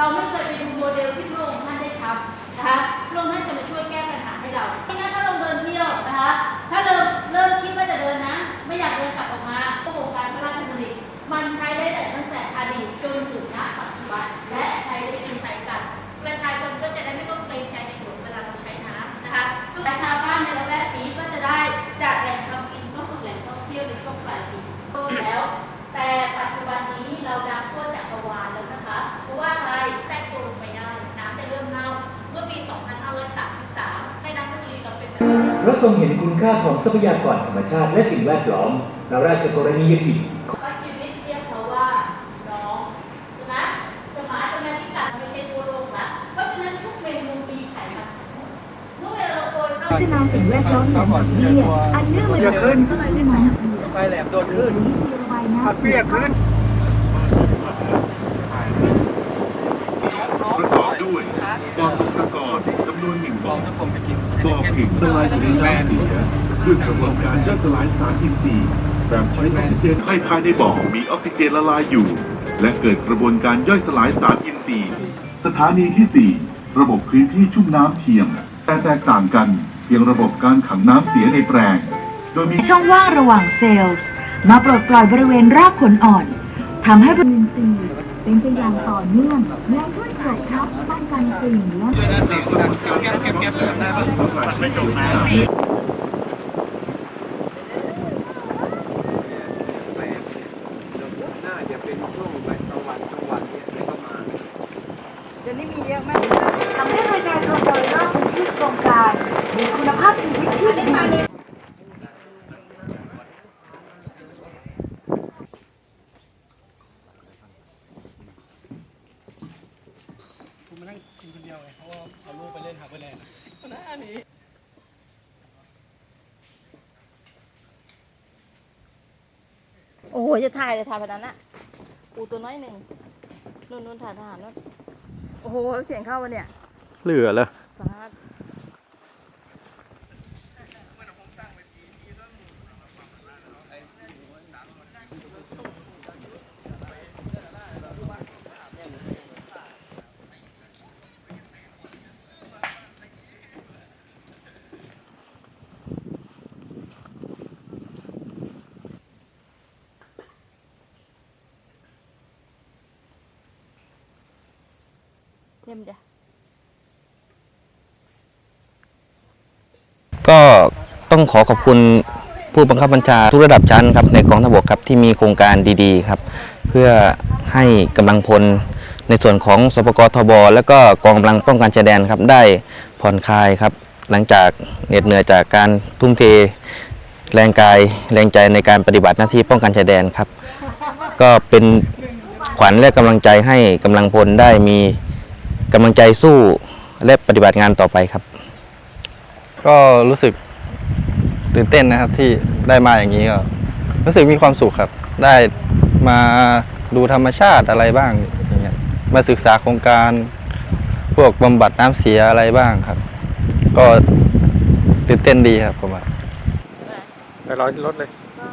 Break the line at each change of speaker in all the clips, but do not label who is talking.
เราไม่เคยไปดูโมเดลที่พระองค์ท่านได้ทำนะคะพระองค์ท่านจะมาช่วยแก้ปัญหาให้เราที่นั้นถ้าเราเดินเที่ยวนะคะ ถ้าเริ่มเริ่มคิดว่าจะเดินนะ ไม่อยากเดินกลับออกมาโครงการพระราชดำริมันใช้ได้แต่ตั้งแต่อดีตจนถึงณปัจจุบันและใช้ได้จนใช้กัน ประชาชนก็จะได้ไม่ต้องเกรงใจในหลวงเวลาเราใช้น้ำนะคะประชา
พราะทรงเห็นคุณค่าของทรัพยากรธรรมชาติและสิ่งแวดล้อมพระราชกรณียกิจ
เพราะชีวิตเรียกเขาว่าน้องใช่ไหมจะหมาจะแมวที่กัดไม่ใช่ทั่วโลกนะเพราะฉะนั้นทุกเมนูมีไขมันเมื่อเวลาเราโกยเข้า
พัฒนาสิ่งแวดล้อมอย่างหมดเรียอันเนื่องมาจากการพัฒนา
ไฟแหลมโดนขึ้น
ระบายน้ำ
อัดเฟียขึ้น
ประกอบ ด้วยบ่อตกตะกอนจำนวนหนึ่งบ่อ
ตะกมไปกิน
บ่อผิงสลายอยู่ในน้ำเสียด้วยกระบวนการย่อยสลายสารอินทรีย์แบบใช้ออกซิเจนให้ภายในบ่อมีออกซิเจนละลายอยู่ และเกิดกระบวนการย่อยสลายสารอินทรีย์ สถานีที่ 4 ระบบพื้นที่ชุ่มน้ำเทียม แต่แตกต่างกันเพียงระบบการขังน้ำเสียในแปลง โดยมี
ช่องว่างระหว่างเซลล์มาปลดปล่อยบริเวณรากขนอ่อนทำให้
จุลินทรีย์ เป็นไปอย่างต่อเนื่องและช่วยกดทับป้องกันกลิ่นและ
เลยนะเสียงดังแก๊บแก๊บแก๊บแบบนั้น
ไม่จบนะ
น่าจะเป็นช่วงแบบกลางวันกลางวันเนี่ยไม่เข้ามา
ทำให้ประชาชนโดยรอบพื้นที่โครงการมีคุณภาพชีวิตที่ดี
คุณ มานั่งกินคนเดียวไงเพราะว่าเอาลูกไปเล่นหาเพื่อนแลนด์
โอ้โหจะถ่ายเลยถ่ายแบบนั้นอะปูตัวน้อยหนึ่งนู่นนู่นถ่ายทหารนู่นโอ้โหเสียงเข้ามาเนี่ย
เหลือเลย
สาด เต็มจ้ะ
ก็ต้องขอขอบคุณผู้บังคับบัญชาทุกระดับชั้นครับในกองทัพบกครับที่มีโครงการดีๆครับ เพื่อให้กำลังพลในส่วนของสปกทบ และก็กองกำลังป้องกันชายแดนครับได้ผ่อนคลายครับ หลังจากเหน็ดเหนื่อยจากการทุ่มเทแรงกายแรงใจในการปฏิบัติหน้าที่ป้องกันชายแดนครับ ก็เป็นขวัญและกำลังใจให้กำลังพลได้มี กำลังใจสู้และปฏิบัติงานต่อไปครับ
ก็รู้สึกตื่นเต้นนะครับที่ได้มาอย่างนี้ก็รู้สึกมีความสุขครับ ได้มาดูธรรมชาติอะไรบ้างอย่างเงี้ยมาศึกษาโครงการพวกบำบัดน้ำเสียอะไรบ้างครับ ก็ตื่นเต้นดีครับผมว่า
ไปร้อยรถเลย
ก็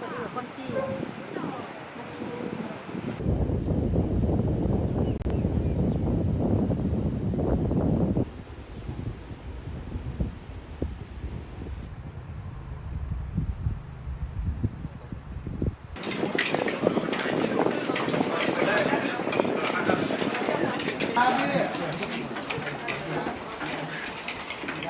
พอดีกับคนที่